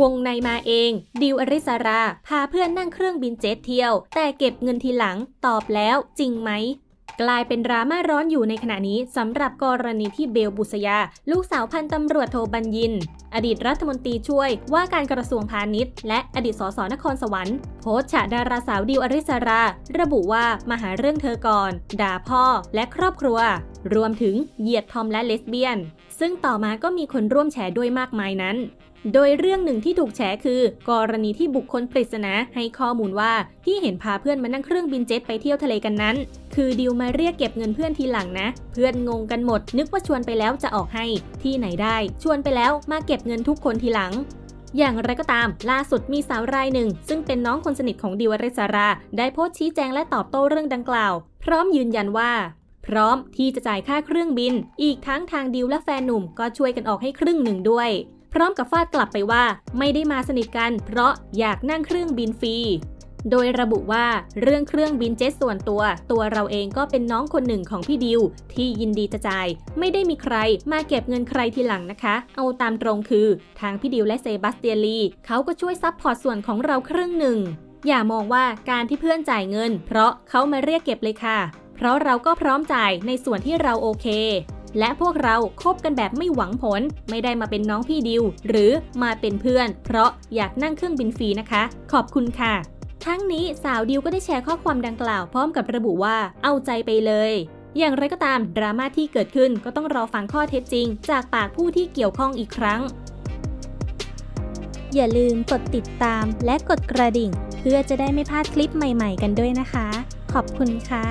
วงในมาเอง ดิวอริสรา พาเพื่อนนั่งเครื่องบินเจ็ตเที่ยว แต่เก็บเงินทีหลัง ตอบแล้วจริงไหมกลายเป็นดราม่าร้อนอยู่ในขณะนี้สำหรับกรณีที่เบลบุษยา ลูกสาวพันตำรวจโทบัญญิน อดีตรัฐมนตรีช่วยว่าการกระทรวงพาณิชย์ และอดีตสสนครสวรรค์โพสฉะดาราสาวดิวอริสรา ระบุว่ามาหาเรื่องเธอก่อน ด่าพ่อและครอบครัว รวมถึงเหยียดทอมและเลสเบี้ยน ซึ่งต่อมาก็มีคนร่วมแชร์ด้วยมากมายนั้น โดยเรื่องหนึ่งที่ถูกแฉคือ กรณีที่บุคคลปริศนาให้ข้อมูลว่าที่เห็นพาเพื่อนมานั่งเครื่องบินเจ็ตไปเที่ยวทะเลกันนั้น คือดิวมาเรียกเก็บเงินเพื่อนทีหลังนะ เพื่อนงงกันหมด นึกว่าชวนไปแล้วจะออกให้ ที่ไหนได้ ชวนไปแล้วมาเก็บเงินทุกคนทีหลัง อย่างไรก็ตาม ล่าสุดมีสาวรายหนึ่ง ซึ่งเป็นน้องคนสนิทของดิวอริสรา ได้โพสต์ชี้แจงและตอบโต้เรื่องดังกล่าว พร้อมยืนยันว่า พร้อมที่จะจ่ายค่าเครื่องบิน อีกทั้งทางดิวและแฟนหนุ่มก็ช่วยกันออกให้ครึ่งหนึ่งด้วย พร้อมกับฟาดกลับไปว่า ไม่ได้มาสนิทกัน เพราะอยากนั่งเครื่องบินฟรี โดยระบุว่าเรื่องเครื่องบินเจ็ตส่วนตัว ตัวเราเองก็เป็นน้องคนหนึ่งของพี่ดิว ที่ยินดีจะจ่าย ไม่ได้มีใครมาเก็บเงินใครทีหลังนะคะ เอาตามตรงคือ ทางพี่ดิวและเซบาสเตียนลีเขาก็ช่วยซับพอร์ตส่วนของเราครึ่งหนึ่ง อย่ามองว่าการที่เพื่อนจ่ายเงิน เพราะเขามาเรียกเก็บเลยค่ะ เพราะเราก็พร้อมจ่ายในส่วนที่เราโอเคและพวกเราคบกันแบบไม่หวังผล ไม่ได้มาเป็นน้องพี่ดิว หรือมาเป็นเพื่อน เพราะอยากนั่งเครื่องบินฟรีนะคะ ขอบคุณค่ะ ทั้งนี้สาวดิวก็ได้แชร์ข้อความดังกล่าวพร้อมกับระบุว่าเอาใจไปเลย อย่างไรก็ตามดราม่าที่เกิดขึ้นก็ต้องรอฟังข้อเท็จจริง จากปากผู้ที่เกี่ยวข้องอีกครั้ง อย่าลืมกดติดตามและกดกระดิ่ง เพื่อจะได้ไม่พลาดคลิปใหม่ ๆ กันด้วยนะคะ ขอบคุณค่ะ